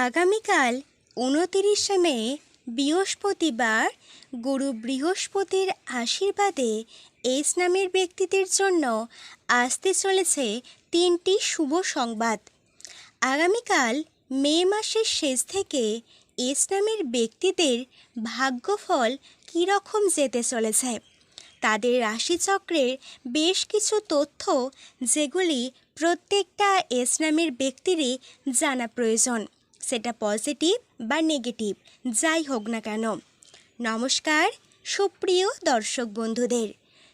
আগামীকাল উনতিরিশে মে, বৃহস্পতিবার গুরু বৃহস্পতির আশীর্বাদে এস নামের ব্যক্তিদের জন্য আসতে চলেছে তিনটি শুভ সংবাদ। আগামীকাল মে মাসের শেষ থেকে এস নামের ব্যক্তিদের ভাগ্যফল কীরকম যেতে চলেছে, তাদের রাশিচক্রের বেশ কিছু তথ্য যেগুলি প্রত্যেকটা এস নামের ব্যক্তিরই জানা প্রয়োজন। সেটা পজিটিভ বা নেগেটিভ যাই হোক না কেন। নমস্কার, সুপ্রিয় দর্শক বন্ধুদের।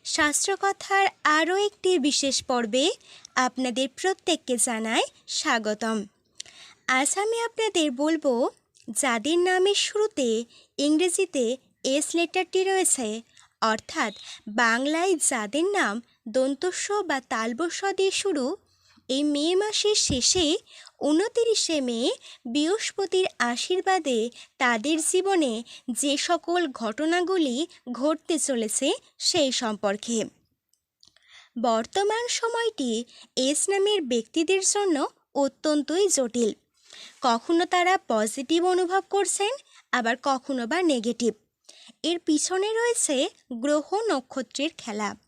শাস্ত্রকথার আরও একটি বিশেষ পর্বে আপনাদের প্রত্যেককে জানায় স্বাগতম। আজ আমি আপনাদের বলব, যাদের নামের শুরুতে ইংরেজিতে এস লেটারটি রয়েছে, অর্থাৎ বাংলায় যাদের নাম দন্তস্ব বা তালবস্ব দিয়ে শুরু, এই মে মাসের শেষে উনতিরিশে মে বৃহস্পতির আশীর্বাদে তাদের জীবনে যে সকল ঘটনাগুলি ঘটতে চলেছে সেই সম্পর্কে। বর্তমান সময়টি এস নামের ব্যক্তিদের জন্য অত্যন্তই জটিল। কখনো তারা পজিটিভ অনুভব করছেন, আবার কখনো বা নেগেটিভ। এর পিছনে রয়েছে গ্রহ নক্ষত্রের খেলা।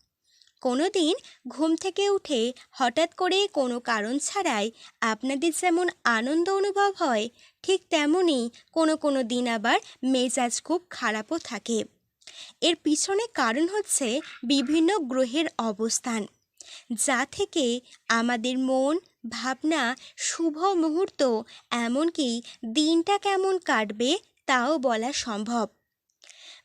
কোনো দিন ঘুম থেকে উঠে হঠাৎ করে কোনো কারণ ছাড়াই আপনাদের যেমন আনন্দ অনুভব হয়, ঠিক তেমনই কোনো কোনো দিন আবার মেজাজ খুব খারাপও থাকে। এর পিছনে কারণ হচ্ছে বিভিন্ন গ্রহের অবস্থান, যা থেকে আমাদের মন, ভাবনা, শুভ মুহূর্ত, এমনকি দিনটা কেমন কাটবে তাও বলা সম্ভব।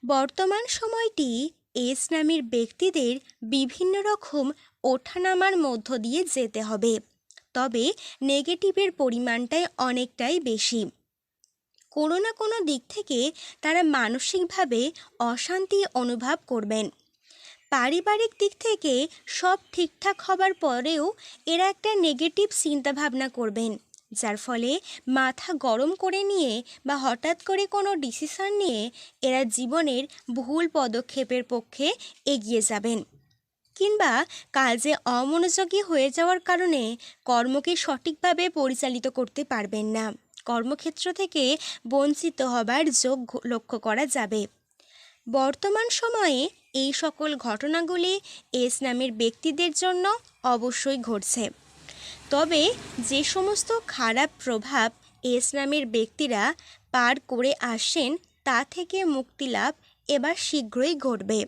বর্তমান সময়টি এস নামের ব্যক্তিদের বিভিন্ন রকম ওঠানামার মধ্য দিয়ে যেতে হবে। তবে নেগেটিভের পরিমাণটাই অনেকটাই বেশি। কোনো না কোনো দিক থেকে তারা মানসিকভাবে অশান্তি অনুভব করবেন। পারিবারিক দিক থেকে সব ঠিকঠাক হবার পরেও এরা একটা নেগেটিভ চিন্তাভাবনা করবেন। যার ফলে মাথা গরম করে নিয়ে বা হঠাৎ করে কোনো ডিসিশন নিয়ে এরা জীবনের ভুল পদক্ষেপের পক্ষে এগিয়ে যাবেন। কিংবা কাজে অমনোযোগী হয়ে যাওয়ার কারণে কর্মকে সঠিকভাবে পরিচালিত করতে পারবেন না। কর্মক্ষেত্র থেকে বঞ্চিত হবার যোগ লক্ষ্য করা যাবে। বর্তমান সময়ে এই সকল ঘটনাগুলি এস নামের ব্যক্তিদের জন্য অবশ্যই ঘটছে। তবে যে সমস্ত খারাপ প্রভাব এস নামের ব্যক্তিরা পার করে আসেন, তা থেকে মুক্তি লাভ এবার শীঘ্রই ঘটবে।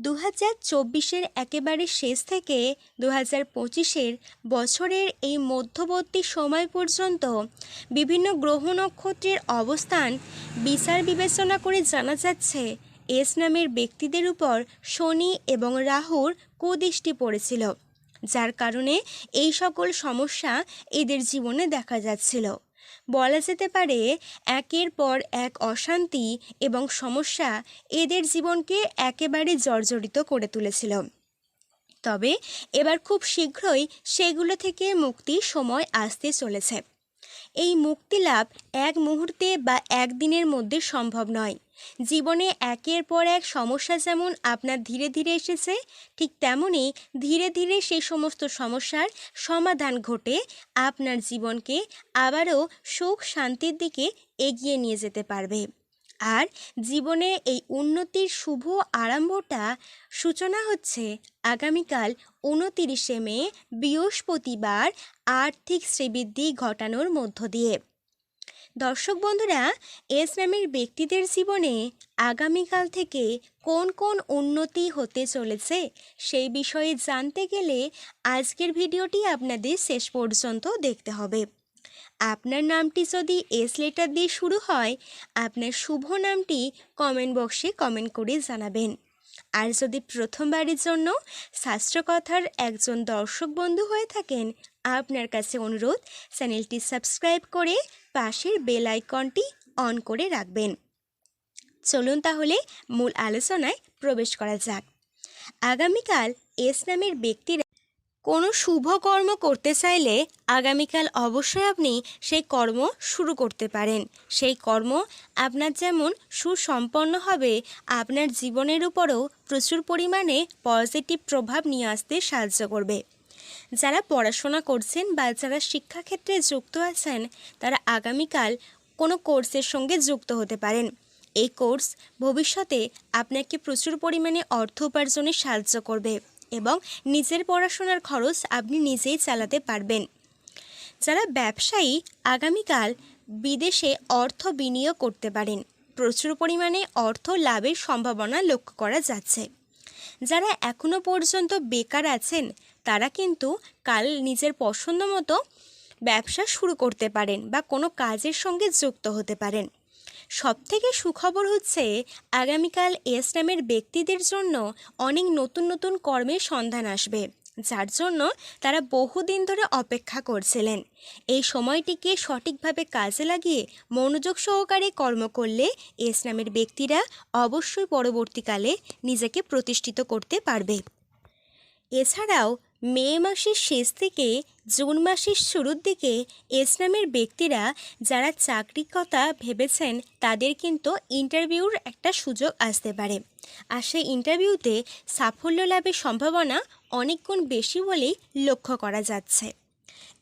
দু হাজার চব্বিশের একেবারে শেষ থেকে দু হাজার পঁচিশের বছরের এই মধ্যবর্তী সময় পর্যন্ত বিভিন্ন গ্রহ নক্ষত্রের অবস্থান বিচার বিবেচনা করে জানা যাচ্ছে এস নামের ব্যক্তিদের উপর শনি এবং রাহুর কুদৃষ্টি পড়েছিল। যার কারণে এই সকল সমস্যা এদের জীবনে দেখা যাচ্ছিল। বলা যেতে পারে, একের পর এক অশান্তি এবং সমস্যা এদের জীবনকে একেবারে জর্জরিত করে তুলেছিল। তবে এবার খুব শীঘ্রই সেগুলো থেকে মুক্তির সময় আসতে চলেছে। এই মুক্তি লাভ এক মুহূর্তে বা একদিনের মধ্যে সম্ভব নয়। জীবনে একের পর এক সমস্যা যেমন আপনার ধীরে ধীরে এসেছে, ঠিক তেমনই ধীরে ধীরে সেই সমস্ত সমস্যার সমাধান ঘটে আপনার জীবনকে আবারও সুখ শান্তির দিকে এগিয়ে নিয়ে যেতে পারবে। আর জীবনে এই উন্নতির শুভ আরম্ভটা সূচনা হচ্ছে আগামীকাল উনতিরিশে মে বৃহস্পতিবার আর্থিক শ্রীবৃদ্ধি ঘটানোর মধ্য দিয়ে। দর্শক বন্ধুরা, এস নামের ব্যক্তিদের জীবনে আগামীকাল থেকে কোন কোন উন্নতি হতে চলেছে সেই বিষয়ে জানতে গেলে আজকের ভিডিওটি আপনাদের শেষ পর্যন্ত দেখতে হবে। আপনার নামটি যদি এস লেটার দিয়ে শুরু হয়, আপনার শুভ নামটি কমেন্ট বক্সে কমেন্ট করে জানাবেন। আর যদি প্রথমবারের জন্য শাস্ত্রকথার একজন দর্শক বন্ধু হয়ে থাকেন আপনার কাছে অনুরোধ, চ্যানেলটি সাবস্ক্রাইব করে পাশের বেল আইকনটি অন করে রাখবেন। চলুন তাহলে মূল আলোচনায় প্রবেশ করা যাক। আগামীকাল এস নামের ব্যক্তিরা কোনো শুভ কর্ম করতে চাইলে আগামীকাল অবশ্যই আপনি সেই কর্ম শুরু করতে পারেন। সেই কর্ম আপনার যেমন সুসম্পন্ন হবে, আপনার জীবনের উপরও প্রচুর পরিমাণে পজিটিভ প্রভাব নিয়ে আসতে সাহায্য করবে। যারা পড়াশোনা করছেন বা যারা শিক্ষাক্ষেত্রে যুক্ত আছেন, তারা আগামীকাল কোনো কোর্সের সঙ্গে যুক্ত হতে পারেন। এই কোর্স ভবিষ্যতে আপনাকে প্রচুর পরিমাণে অর্থ উপার্জনে সাহায্য করবে এবং নিজের পড়াশোনার খরচ আপনি নিজেই চালাতে পারবেন। যারা ব্যবসায়ী, আগামীকাল বিদেশে অর্থ বিনিয়োগ করতে পারেন। প্রচুর পরিমাণে অর্থ লাভের সম্ভাবনা লক্ষ্য করা যাচ্ছে। যারা এখনও পর্যন্ত বেকার আছেন তারা কিন্তু কাল নিজের পছন্দ মতো ব্যবসা শুরু করতে পারেন বা কোনো কাজের সঙ্গে যুক্ত হতে পারেন। সবথেকে সুখবর হচ্ছে আগামীকাল এস নামের ব্যক্তিদের জন্য অনেক নতুন নতুন কর্মের সন্ধান আসবে, যার জন্য তারা বহুদিন ধরে অপেক্ষা করছিলেন। এই সময়টিকে সঠিকভাবে কাজে লাগিয়ে মনোযোগ সহকারে কর্ম করলে এস নামের ব্যক্তিরা অবশ্যই পরবর্তীকালে নিজেকে প্রতিষ্ঠিত করতে পারবে। এছাড়াও মে মাসের শেষ থেকে জুন মাসের শুরুর দিকে এস নামের ব্যক্তিরা যারা চাকরির কথা ভেবেছেন, তাদের কিন্তু ইন্টারভিউর একটা সুযোগ আসতে পারে। আর সেই ইন্টারভিউতে সাফল্য লাভের সম্ভাবনা অনেক গুণ বেশি বলেই লক্ষ্য করা যাচ্ছে।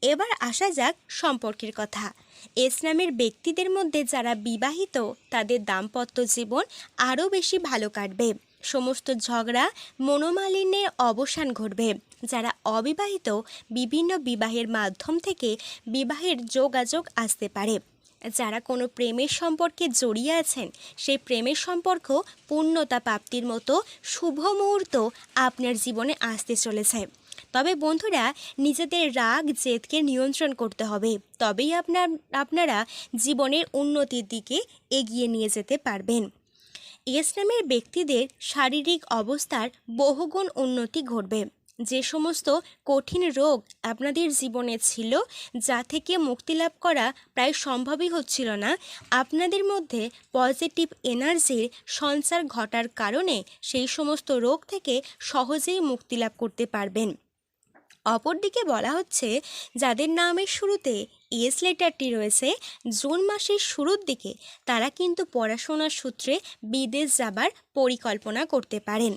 এবার আসা যাক সম্পর্কের কথা। এস নামের ব্যক্তিদের মধ্যে যারা বিবাহিত, তাদের দাম্পত্য জীবন আরও বেশি ভালো কাটবে। সমস্ত ঝগড়া, মনোমালিন্যের অবসান ঘটবে। যারা অবিবাহিত বিভিন্ন বিবাহের মাধ্যম থেকে বিবাহের যোগাযোগ আসতে পারে। যারা কোনো প্রেমের সম্পর্কে জড়িয়ে আছেন, সেই প্রেমের সম্পর্ক পূর্ণতা প্রাপ্তির মতো শুভ মুহূর্ত আপনার জীবনে আসতে চলেছে। তবে বন্ধুরা, নিজেদের রাগ, জেদকে নিয়ন্ত্রণ করতে হবে। তবেই আপনার, আপনারা জীবনের উন্নতির দিকে এগিয়ে নিয়ে যেতে পারবেন। এস নামের ব্যক্তিদের শারীরিক অবস্থার বহুগুণ উন্নতি ঘটবে। যে সমস্ত কঠিন রোগ আপনাদের জীবনে ছিল, যা থেকে মুক্তি লাভ করা প্রায় সম্ভবই হচ্ছিল না, আপনাদের মধ্যে পজিটিভ এনার্জির সঞ্চার ঘটার কারণে সেই সমস্ত রোগ থেকে সহজেই মুক্তি লাভ করতে পারবেন। অপরদিকে বলা হচ্ছে, যাদের নামের শুরুতে এস লেটারটি রয়েছে, জুন মাসের শুরুর দিকে তারা কিন্তু পড়াশোনার সূত্রে বিদেশ যাবার পরিকল্পনা করতে পারেন।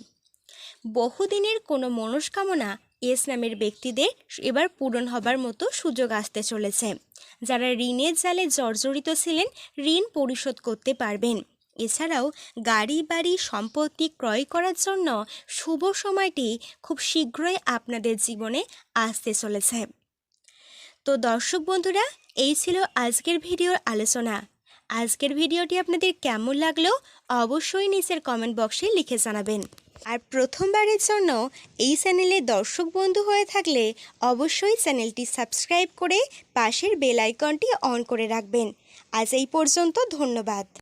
বহুদিনের কোনো মনস্কামনা এস নামের ব্যক্তিদের এবার পূরণ হবার মতো সুযোগ আসতে চলেছে। যারা ঋণের জালে জর্জরিত ছিলেন, ঋণ পরিশোধ করতে পারবেন। এছাড়াও গাড়ি, বাড়ি, সম্পত্তি ক্রয় করার জন্য শুভ সময়টি খুব শীঘ্রই আপনাদের জীবনে আসতে চলেছে। তো দর্শক বন্ধুরা, এই ছিল আজকের ভিডিওর আলোচনা। আজকের ভিডিওটি আপনাদের কেমন লাগল অবশ্যই নিচের কমেন্ট বক্সে লিখে জানাবেন। আর প্রথমবারের জন্য এই চ্যানেলে দর্শক বন্ধু হয়ে থাকলে অবশ্যই চ্যানেলটি সাবস্ক্রাইব করে পাশের বেল আইকনটি অন করে রাখবেন। আজ এই পর্যন্ত ধন্যবাদ।